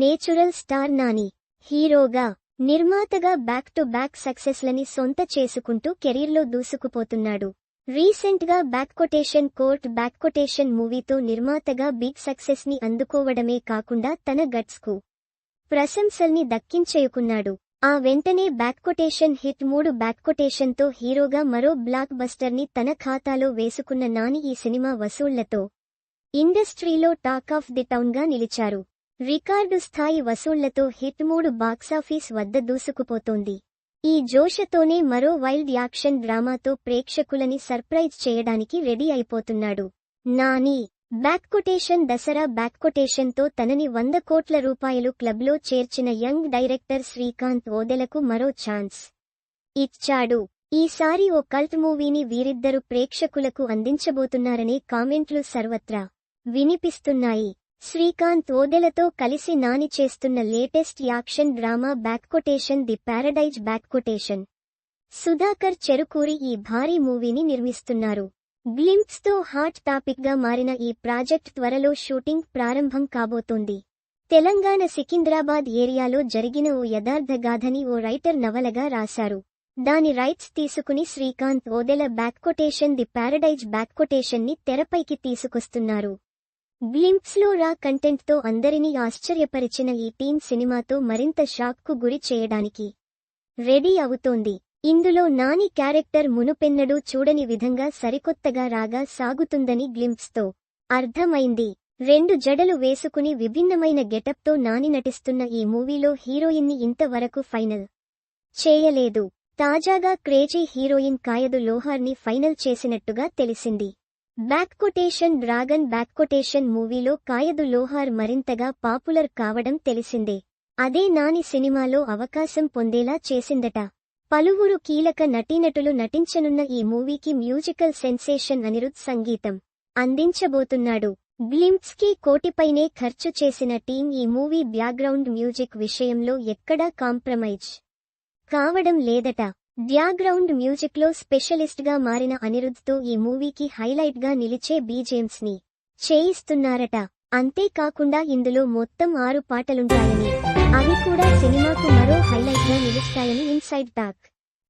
Natural star Nani హీరోగా నిర్మాతగా back to back సక్సెస్లని సొంత చేసుకుంటూ కెరీర్లో దూసుకుపోతున్నాడు. రీసెంట్గా back quotation court back quotation మూవీతో నిర్మాతగా బిగ్ సక్సెస్ని అందుకోవడమే కాకుండా తన గట్స్కు ప్రశంసల్ని దక్కించేయుకున్నాడు ఆ వెంటనే బ్యాక్ కొటేషన్ హిట్ మూడు బ్యాక్ కొటేషన్తో హీరోగా మరో బ్లాక్ బస్టర్ని తన ఖాతాలో వేసుకున్న నాని ఈ సినిమా వసూళ్ళతో ఇండస్ట్రీలో టాక్ ఆఫ్ ది టౌన్గా నిలిచారు. రికార్డు స్థాయి వసూళ్ళతో హిట్ మూడు బాక్సాఫీస్ వద్ద దూసుకుపోతోంది. ఈ జోషతోనే మరో వైల్డ్ యాక్షన్ డ్రామాతో ప్రేక్షకులని సర్ప్రైజ్ చేయడానికి రెడీ అయిపోతున్నాడు. నాని బ్యాక్ కొటేషన్ దసరా బ్యాక్కొటేషన్తో తనని వంద కోట్ల రూపాయలు క్లబ్లో చేర్చిన యంగ్ డైరెక్టర్ శ్రీకాంత్ ఓదెలకు మరో ఛాన్స్. ఇచ్చాడు. ఈసారి ఓ కల్ట్ మూవీని వీరిద్దరు ప్రేక్షకులకు అందించబోతున్నారనే కామెంట్లు సర్వత్రా వినిపిస్తున్నాయి. శ్రీకాంత్ ఓదెలతో కలిసి నాని చేస్తున్న latest action drama back quotation the paradise back quotation. Sudhakar Cherukuri ఈ భారీ మూవీని నిర్మిస్తున్నారు. గ్లింప్స్తో హాట్ టాపిక్గా మారిన ఈ ప్రాజెక్ట్ త్వరలో షూటింగ్ ప్రారంభం కాబోతోంది. తెలంగాణ సికింద్రాబాద్ ఏరియాలో జరిగిన ఓ యథార్థ గాథని ఓ రైటర్ నవలగా రాశారు. దాని రైట్స్ తీసుకుని Srikanth Odela back quotation the paradise back కొటేషన్ని తెరపైకి తీసుకొస్తున్నారు. గ్లింప్స్లో రా కంటెంట్తో అందరినీ ఆశ్చర్యపరిచిన ఈ టీం సినిమాతో మరింత షాక్కు గురి చేయడానికి రెడీ అవుతోంది. ఇందులో నాని క్యారెక్టర్ మునుపెన్నడూ చూడని విధంగా సరికొత్తగా రాగా సాగుతుందని గ్లింప్స్తో అర్థమైంది. రెండు జడలు వేసుకుని విభిన్నమైన గెటప్తో నాని నటిస్తున్న ఈ మూవీలో హీరోయిన్ని ఇంతవరకు ఫైనల్ చేయలేదు. తాజాగా క్రేజీ హీరోయిన్ కాయదు లోహార్ని ఫైనల్ చేసినట్టుగా తెలిసింది. Back quotation dragon back quotation మూవీలో కాయదు లోహార్ మరింతగా పాపులర్ కావడం తెలిసిందే. అదే నాని సినిమాలో అవకాశం పొందేలా చేసిందట. పలువురు కీలక నటీనటులు నటించనున్న ఈ మూవీకి మ్యూజికల్ సెన్సేషన్ అనిరుద్ సంగీతం అందించబోతున్నాడు. గ్లింప్స్కి కోటిపైనే ఖర్చు చేసిన టీం ఈ మూవీ బ్యాక్గ్రౌండ్ మ్యూజిక్ విషయంలో ఎక్కడా కాంప్రమైజ్ కావడం లేదట. బ్యాక్గ్రౌండ్ మ్యూజిక్లో స్పెషలిస్ట్గా మారిన అనిరుద్ధ్తో ఈ మూవీకి హైలైట్గా నిలిచే బీజేమ్స్ని చేయిస్తున్నారట. అంతేకాకుండా ఇందులో మొత్తం ఆరు పాటలుంటాయని అవి కూడా సినిమాకు మరో హైలైట్గా నిలుస్తాయని ఇన్సైడ్ టాక్.